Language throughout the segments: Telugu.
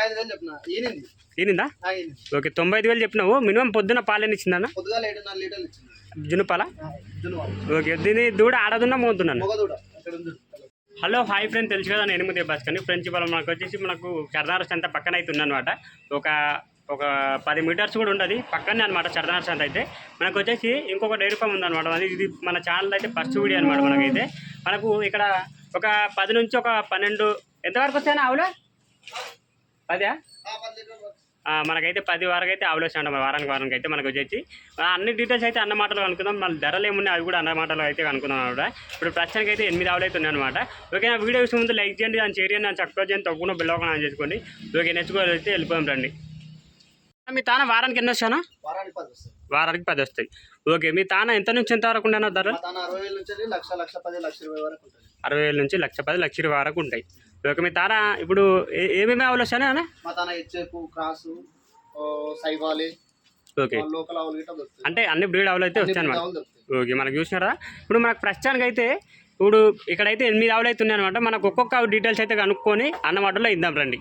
తొంభై ఐదు వేలు చెప్పిన. ఈనింది ఈనిందా ఆ, ఈనింది ఓకే తొంభై ఐదు వేలు చెప్పినావు. మినిమం పొద్దున పాలు ఇచ్చిందన్న? ఏడున్నర లీటర్లు ఇచ్చింది. జున్ను పాల? ఆ, జున్ను ఓకే దీని దూడ ఆడదున్నా ఉంది. హలో హాయ్ ఫ్రెండ్ తెలుసు కదా నేను ఎనిమిది బస్ కానీ ఫ్రెండ్స్ ఇవాళ మనకు వచ్చేసి మనకు చరదారస్ అంతా పక్కన అయితే ఉందన్నమాట. ఒక ఒక పది మీటర్స్ కూడా ఉండదు పక్కనే అనమాట చరదారస్ అంత అయితే. మనకు వచ్చేసి ఇంకొక డైరీ ఫామ్ ఉందన్నమాట. అది ఇది మన ఛానల్ అయితే ఫస్ట్ వీడియో అనమాట మనకైతే. మనకు ఇక్కడ ఒక పది నుంచి ఒక పన్నెండు ఎంతవరకు వస్తాయన్నా ఆవులు? పదా? మనకైతే పది వరకు అయితే ఆవులు వస్తాయంట మన వారానికి వారానికి అయితే మనకు వచ్చేసి. అన్ని డీటెయిల్స్ అయితే అన్న మాటలు అనుకుందాం. మన ధరలు ఏమున్నాయి అవి కూడా అన్న మాటలు అయితే అనుకుందాం అనమాట ఇప్పుడు ప్రస్తుతానికి అయితే ఎనిమిది ఆవులు అయితే ఉన్నాయి అనమాట ఓకే నా వీడియో చూసే ముందు లైక్ చేయండి దాన్ని షేర్ చేయండి దాన్ని సబ్స్క్రైబ్ చేయండి తప్పకుండా బెల్ ఆన్ ఆన్ చేసుకోండి. ఓకే నేర్చుకోవాలి అయితే వెళ్ళిపోయాం రండి. మీ తాన వారానికి ఎన్ని వస్తానా వారానికి పది వస్తుంది వారానికి పది వస్తాయి. ఓకే మీ తాన ఎంత నుంచి ఎంత వరకు ఉండేనా ధర అరవై వేల నుంచి లక్ష లక్ష పది లక్ష ఇరవై వరకు ఉంటుంది. అరవై వేల నుంచి లక్ష పది లక్ష ఇరవై వరకు ఉంటాయి. ఓకే మీ తాన ఇప్పుడు ఏమేమి ఆవులు వస్తానా అన్న? మా తన హెచ్ఎఫ్ క్రాసు సైవాలి ఓకే. లోకల్ ఆవులు గిట్ట దొరుకుతాయి. అంటే అన్ని బ్రీడ్ ఆవులు అయితే వస్తాయి అనమాట ఓకే మనకు చూసినారా? ఇప్పుడు మనకు ప్రస్తుతానికి అయితే ఇప్పుడు ఇక్కడైతే ఎనిమిది ఆవులు అయితే ఉన్నాయన్నమాట. మనకు ఒక్కొక్క డీటెయిల్స్ అయితే కనుక్కొని అన్న మాటలో ఇద్దాం రండి.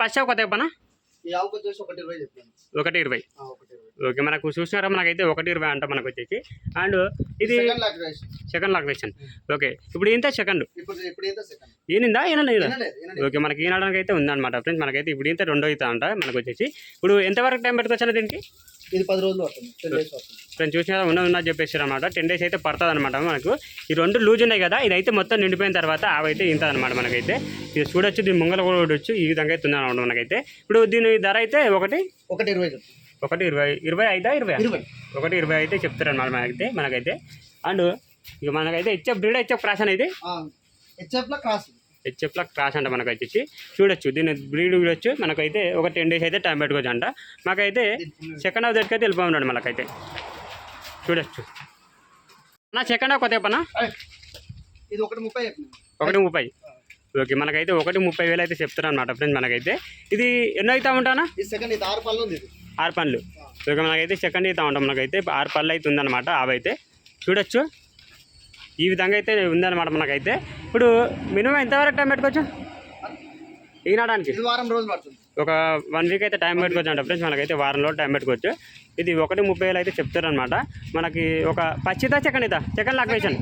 ఫస్ట్ ఒక తెప్పనా? ఒకటి ఇరవై. ఓకే మనకు చూసినారా? మనకైతే ఒకటి ఇరవై అంట మనకు వచ్చేసి. అండ్ ఇది సెకండ్ లాక్ లాక్వేషన్ ఓకే ఇప్పుడు ఇంత సెకండ్ ఈనిందా ఈనలేదా ఓకే మనకి ఈనడానికి అయితే ఉందన్నమాట ఫ్రెండ్స్. మనకైతే ఇప్పుడు ఇంత రెండో అవుతా అంట మనకు వచ్చేసి. ఇప్పుడు ఎంతవరకు టైం పెట్టుకోవచ్చా దీనికి? ఇది పది రోజులు ఫ్రెండ్స్ చూసినా ఉన్న ఉన్న చెప్పేసారు అనమాట టెన్ డేస్ అయితే పడుతుంది అనమాట మనకు. ఈ రెండు లూజ్ ఉన్నాయి కదా ఇదైతే మొత్తం నిండిపోయిన తర్వాత అవైతే ఇంత అనమాట మనకైతే. ఇది చూడొచ్చు దీని ముంగల కూడా చూడొచ్చు. ఈ విధంగా అయితే ఉందన్నమాట మనకైతే. ఇప్పుడు దీని ధర అయితే ఒకటి? ఒకటి ఇరవై ఒకటి ఇరవై ఇరవై ఐదా ఇరవై ఇరవై. ఒకటి ఇరవై అయితే చెప్తారు అనమాట మనకైతే మనకైతే. అండ్ ఇక మనకైతే హెచ్ఎఫ్ బ్రీడ్ హెచ్ఎఫ్ క్రాస్ అనేది? హెచ్ఎఫ్లో క్రాస్. హెచ్ఎఫ్లో క్రాస్ అంట మనకు వచ్చేసి చూడొచ్చు దీని బ్రీడ్ చూడొచ్చు. మనకైతే ఒక టెన్ డేస్ అయితే టైం పెట్టుకోవచ్చు అంట మాకైతే సెకండ్ హాఫ్ దగ్గరికి అయితే వెళ్ళిపోతున్నాడు మనకైతే. చూడొచ్చు. నా సెకండ్ హాఫ్ కొత్త పన్నా ఇది ఒకటి ముప్పై ఒకటి ముప్పై. ఓకే మనకైతే ఒకటి ముప్పై వేలు అయితే చెప్తారు అనమాట ఫ్రెండ్స్ మనకైతే. ఇది ఎన్నో అవుతా ఉంటానా? సెకండ్ ఇది ఆరు పళ్ళు ఉంది ఆరు పనులు ఓకే మనకైతే సెకండ్ అవుతా ఉంటాం. మనకైతే ఆరు పళ్ళు అయితే ఉందన్నమాట. అవైతే చూడొచ్చు. ఈ విధంగా అయితే ఉందన్నమాట మనకైతే. ఇప్పుడు మినిమం ఎంతవరకు టైం పెట్టుకోవచ్చు? ఈనాడానికి ఇది వారం రోజులు పడుతుంది. ఒక వన్ వీక్ అయితే టైం పెట్టుకోవచ్చు అంట ఫ్రెండ్స్. మనకైతే వారంలో టైం పెట్టుకోవచ్చు. ఇది ఒకటి ముప్పై వేలు అయితే చెప్తారనమాట మనకి ఒక పచ్చిదా సెకండ్ ఇదా second lactation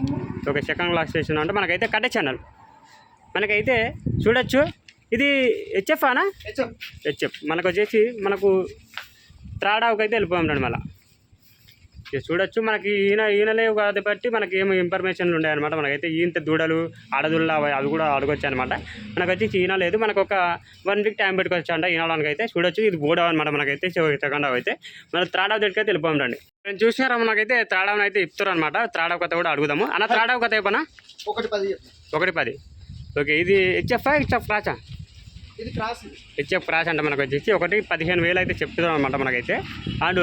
okay second lactation అంటే మనకైతే కట్టే ఛానల్. మనకైతే చూడొచ్చు. ఇది హెచ్ఎఫ్ అనా హెచ్ఎఫ్ హెచ్ఎఫ్ మనకు వచ్చేసి మనకు త్రాడావుకి అయితే వెళ్ళిపోయాం మళ్ళీ. ఇక చూడొచ్చు మనకి ఈయన ఈయనలే కాదు బట్టి మనకి ఏమి ఇన్ఫర్మేషన్లు ఉన్నాయన్నమాట. మనకైతే ఈయంత దూడలు ఆడదుళ్ళు అవి అవి కూడా అడగొచ్చు అనమాట మనకు వచ్చి ఈయన లేదు. మనకు ఒక వన్ వీక్ టైం పెట్టుకోవచ్చు అంట ఈనాడానికి అయితే చూడొచ్చు ఇది బోడవ్ అనమాట మనకైతే సెకండ్ అయితే. మన త్రాడావు దగ్గరికి అయితే వెళ్ళిపోయాం రండి. నేను చూసినారా మనకైతే త్రాడావుని అయితే ఇస్తారు అనమాట త్రాడావు కథ కూడా అడుగుదాము. అన్న త్రాడావు కథ అయిపోయినా ఒకటి పది ఒకటి పది. ఓకే ఇది హెచ్ఎఫ్ హెచ్ఎఫ్ రాచా ఇది క్రాస్. హెచ్ఎఫ్ క్రాష్ అంటే మనకు వచ్చేసి. ఒకటి పదిహేను వేలు అయితే చెప్తున్నాం అనమాట మనకైతే. అండ్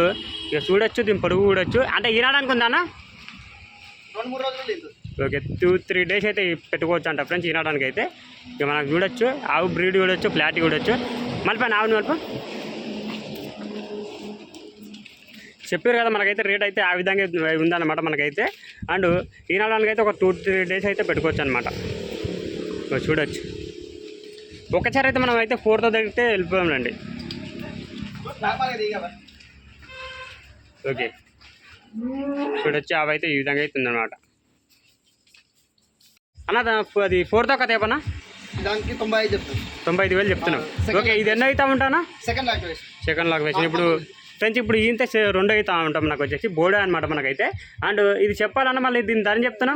ఇక చూడొచ్చు దీని పొడుగు చూడొచ్చు. అంటే ఈనాడానికి ఉందానా రెండు మూడు రోజులు ఓకే టూ త్రీ డేస్ అయితే పెట్టుకోవచ్చు అంట ఫ్రెండ్స్ ఈనాడానికి అయితే. ఇక మనకు చూడొచ్చు ఆవు బ్రీడ్ చూడొచ్చు ఫ్లాట్ చూడొచ్చు. మళ్ళీ ఆవుని మళ్ళీ చెప్పారు కదా మనకైతే రేట్ అయితే ఆ విధంగా ఉందన్నమాట మనకైతే. అండ్ ఈనాడానికి అయితే ఒక టూ త్రీ డేస్ అయితే పెట్టుకోవచ్చు అనమాట చూడొచ్చు. ఒకసారి అయితే మనం అయితే ఫోర్తో దగ్గరికి వెళ్ళిపోయామండి వ్యాపారం దిగా ఓకే. చూడొచ్చు అవి అయితే ఈ విధంగా అయితే ఉందన్నమాట అన్న అది ఫోర్త్ ఒక తేపనా దానికి తొంభై ఐదు చెప్తాను. తొంభై ఐదు వేలు చెప్తున్నావు ఓకే ఇది ఎన్నో అవుతా ఉంటానా? సెకండ్ యాక్టివేషన్ సెకండ్ లాక్ వేసిన ఇప్పుడు ఫ్రెండ్స్ ఇప్పుడు ఈంత రెండు అవుతా ఉంటాం నాకు వచ్చేసి బోర్డే అనమాట మనకైతే. అండ్ ఇది చెప్పాలన్నా మళ్ళీ దీని ధర చెప్తున్నా?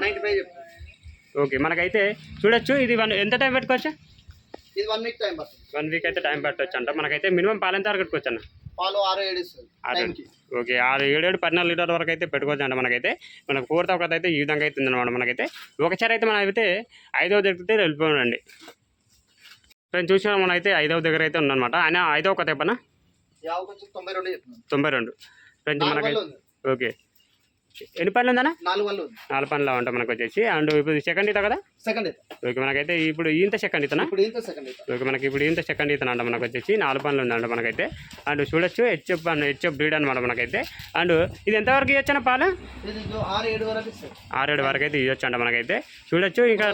ఓకే మనకైతే చూడొచ్చు. ఇది ఎంత టైం పెట్టుకోవచ్చు ఇది వన్ వీక్ టైం పడుతుంది. వన్ వీక్ అయితే టైం పెట్టవచ్చు అంట మనకైతే మినిమం పాలు ఎంత వరకు పెట్టుకోవచ్చు అన్న పాలు ఆరు ఏడు ఇస్తుంది. ఓకే ఆరు ఏడేడు పద్నాలుగు లీటర్ వరకు అయితే పెట్టుకోవచ్చు అంట మనకైతే. మనకు ఫోర్త్ ఒకటి అయితే ఈ విధంగా అయితే ఉందన్నమాట మనకైతే. ఒకసారి అయితే మనం అయితే ఐదవ దగ్గర వెళ్ళిపోయామండి. ఫ్రెండ్స్ చూసిన మనం అయితే ఐదవ దగ్గర అయితే ఉందన్నమాట. ఆయన ఐదవ ఒక తెప్పన తొంభై రెండు చెప్తున్నాను తొంభై రెండు. ఫ్రెండ్స్ మనకైతే ఓకే. ఎన్ని పనులు ఉందన్నా? నాలుగు వాళ్ళు నాలుగు పనులు ఉంటాయి మనకు వచ్చేసి అండ్ ఇప్పుడు సెకండ్ ఈత కదా? సెకండ్ ఓకే మనకైతే ఇప్పుడు ఇంత సెకండ్ ఈతనా? ఇప్పుడు ఇంత సెకండ్ అయితే ఓకే మనకి ఇప్పుడు ఇంత సెకండ్ ఈతన అంట మనకు వచ్చేసి నాలుగు పనులు ఉందంట మనకైతే. అండ్ చూడొచ్చు హెచ్ఎఫ్ అండ్ హెచ్ఎఫ్ బ్రీడ్ అనమాట మనకైతే. అండ్ ఇది ఎంతవరకు ఇవ్వచ్చు పాలు? ఇది ఆరు ఏడు వరకు వరకు అయితే ఇవ్వచ్చు అంట మనకైతే. చూడొచ్చు ఇంకా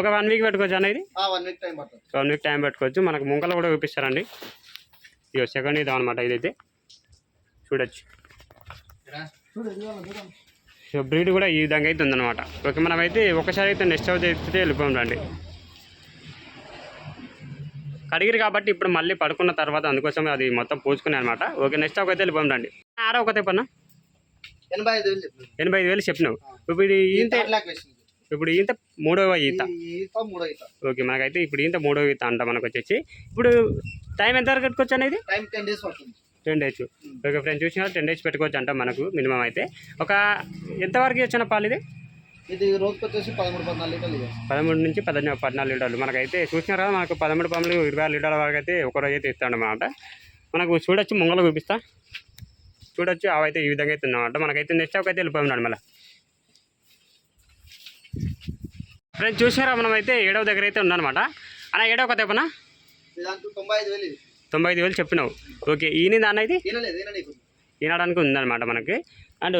ఒక వన్ వీక్ పెట్టుకోవచ్చు అన్న ఇది? వన్ వీక్ టైం పడుతుంది వన్ వీక్ టైం పెట్టుకోవచ్చు. మనకు ముంకలు కూడా చూపిస్తారండి. ఇక సెకండ్ ఇదాం అనమాట ఇదైతే. చూడొచ్చు. సో బ్రీడ్ కూడా ఈ విధంగా అయితే ఉందన్నమాట. ఓకే మనం అయితే ఒకసారి అయితే నెక్స్ట్ హౌస్ అయితే వెళ్ళిపోయాం రండి. కడిగిరి కాబట్టి ఇప్పుడు మళ్ళీ పడుకున్న తర్వాత అందుకోసం అది మొత్తం పూసుకున్నాయి అనమాట ఓకే నెక్స్ట్ ఒక అయితే వెళ్ళిపోయాం రండి. ఆరో ఒక తెప్పన్నా ఎనభై ఐదు వేలు చెప్పినాను ఎనభై ఐదు వేలు చెప్పినావు. ఇప్పుడు వేసింది. ఇప్పుడు ఈత. మూడవ ఈత. ఓకే మనకైతే ఇప్పుడు ఈత మూడవ ఈత అంట మనకు వచ్చేసి ఇప్పుడు టైం ఎంత వరకు పెట్టుకోవచ్చు అనేది? టైం టెన్ డేస్ పడుతుంది. Ten days. ఓకే ఫ్రెండ్స్ చూసినా టెన్ డేస్ పెట్టుకోవచ్చు అంట మనకు మినిమం అయితే. ఒక ఎంతవరకు వచ్చిన పాలు ఇది? ఇది రోజుకి వచ్చేసి పదమూడు పద్నాలుగు లీటర్లు పదమూడు నుంచి పద్దెనిమిది పద్నాలుగు లీటర్లు. మనకైతే చూసినారు కదా మనకు పదమూడు పంపులు ఇరవై ఆరు లీటర్ల వరకు అయితే ఒక రోజు అయితే ఇస్తాడు అన్నమాట. మనకు చూడొచ్చు ముంగలు చూపిస్తా. చూడొచ్చు అవైతే ఈ విధంగా అయితే ఉందన్నమాట. మనకైతే నెక్స్ట్ ఒక అయితే వెళ్ళిపోయినాడు మళ్ళీ. ఫ్రెండ్స్ చూసినారా మనం అయితే ఏడవ దగ్గర అయితే ఉందన్నమాట. అన్న ఏడవ కథ చెప్పనా తొంభై ఐదు వేలు తొంభై ఐదు వేలు చెప్పినావు. ఓకే ఈయన దాన్ని అయితే నీకు ఈనడానికి ఉందన్నమాట మనకి. అండ్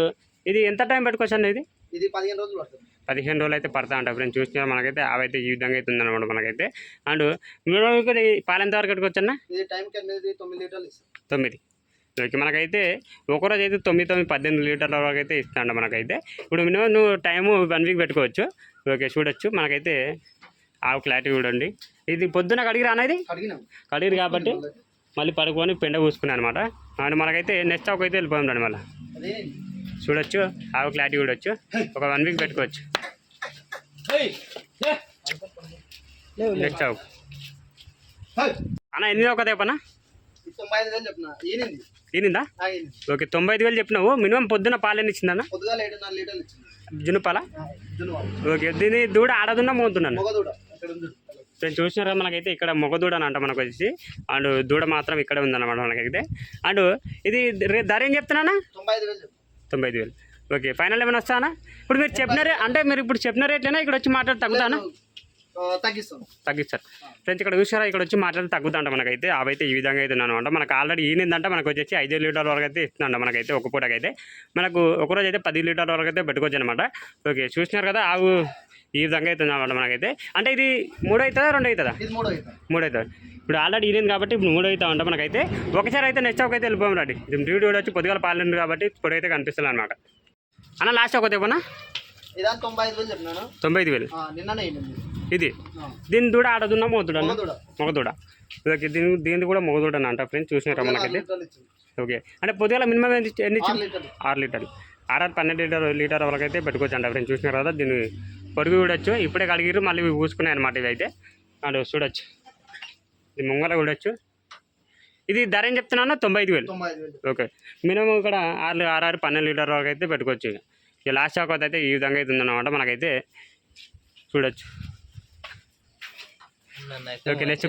ఇది ఎంత టైం పెట్టుకోవచ్చు అన్న ఇది? ఇది పదిహేను రోజులు పడుతుంది. పదిహేను రోజులు అయితే పడతా ఉంటాయి ఫ్రెండ్స్. చూసినా మనకైతే అవైతే ఈ విధంగా అయితే ఉందన్నమాట మనకైతే. అండ్ మీరు ఇక్కడ పాలు ఎంత వరకు పెట్టుకోవచ్చన్నా ఇది టైంకి అనేది తొమ్మిది లీటర్లు ఇస్తాం. తొమ్మిది. ఓకే మనకైతే ఒకరోజు అయితే తొమ్మిది తొమ్మిది పద్దెనిమిది లీటర్ల వరకు అయితే ఇస్తాండ మనకైతే. ఇప్పుడు మినిమం నువ్వు టైము వన్ వీక్ పెట్టుకోవచ్చు. ఓకే చూడొచ్చు. మనకైతే ఆవు క్లారిటీ చూడండి. ఇది పొద్దున కడిగి రానది అడిగినాం కడిగిరు కాబట్టి మళ్ళీ పడుకొని పెండ పూసుకున్నాను అనమాట అండ్ మనకైతే నెక్స్ట్ ఒక అయితే వెళ్ళిపోయాం రండి మళ్ళీ. చూడొచ్చు ఆవు క్లారిటీ చూడొచ్చు. ఒక వన్ వీక్ పెట్టుకోవచ్చు. నెక్స్ట్ ఆవు. అన్న ఎన్ని ఒక చెప్పిన. ఈనింది. ఓకే తొంభై ఐదు వేలు చెప్పినావు. మినిమం పొద్దున పాలు ఎన్ని ఇచ్చిందన్న ఏడున్నర ఓకే దీని దూడ ఆడదున్నా మోతున్నాను మొగదూడ నేను చూసినారా మనకైతే ఇక్కడ మొగ దూడ అని అంట మనకు వచ్చేసి. అండ్ దూడ మాత్రం ఇక్కడ ఉందన్నమాట మనకైతే. అండ్ ఇది ధర ఏం చెప్తున్నానా తొంభై ఐదు వేలు. ఓకే ఫైనల్ ఏమైనా వస్తానా ఇప్పుడు మీరు చెప్పిన అంటే మీరు ఇప్పుడు చెప్పిన రేట్లేనా ఇక్కడ వచ్చి మాట్లాడి తగ్గుతానా తగ్గిస్తాం తగ్గిస్తారు ఫ్రెండ్స్ ఇక్కడ చూసారా ఇక్కడ వచ్చి మాట్లాడి తగ్గుతుంట మనకైతే. అవైతే ఈ విధంగా అయితే అనమాట మనకు ఆల్రెడీ ఈనిందంటే మనకు వచ్చేసి ఐదు లీటర్ వరకు అయితే ఇస్తుందంట మనకైతే ఒక పూటకైతే. మనకు ఒక రోజు అయితే పది లీటర్ వరకు అయితే పెట్టుకోవచ్చు అనమాట ఓకే చూసినారు కదా? ఆవు ఈ విధంగా అవుతుంది అనమాట మనకైతే. అంటే ఇది మూడు అవుతుందా రెండు అవుతుందా మూడో అవుతుంది ఇప్పుడు ఆల్రెడీ ఈనింది కాబట్టి ఇప్పుడు మూడు అవుతా ఉంటాం మనకైతే. ఒకసారి అయితే నెక్స్ట్ ఒక అయితే వెళ్ళిపోయాం రండి డ్యూటీ వచ్చి పొద్దుగాల పాలింది కాబట్టి ఇప్పుడు అయితే కనిపిస్తుంది అనమాట అన్న లాస్ట్ ఒక తెప్పనా ఇదా తొంభై ఐదు వేలు తొంభై ఐదు వేలు. ఈనింది ఇది. దీని దూడ ఆడదున్నా మొగదూడ. మొగదూడ. ఓకే దీని దీని కూడా మొగదూడ అని అంట ఫ్రెండ్స్? చూసినారా మనకైతే? ఓకే. అంటే పొద్దుగాల మినిమం ఎన్ని ఎన్ని ఆరు లీటర్లు. ఆరు పన్నెండు లీటర్ లీటర్ వరకు అయితే పెట్టుకోవచ్చు అంట ఫ్రెండ్స్. చూసినారు కదా దీన్ని పొడుగు చూడొచ్చు. ఇప్పుడే కడిగిరు మళ్ళీ పూసుకున్నాయి అనమాట ఇవి అయితే అండ్ చూడొచ్చు. ఇది ముంగల చూడొచ్చు. ఇది ధర ఏం చెప్తున్నాను తొంభై ఐదు వేలు. తొంభై ఐదు వేలు. ఓకే. మినిమం ఇక్కడ ఆరు ఆరు ఆరు పన్నెండు లీటర్ వరకు అయితే పెట్టుకోవచ్చు ఇక. ఇక లాస్ట్ షాక్ అయితే ఈ విధంగా అయితే ఉందన్నమాట మనకైతే. చూడొచ్చు. Okay next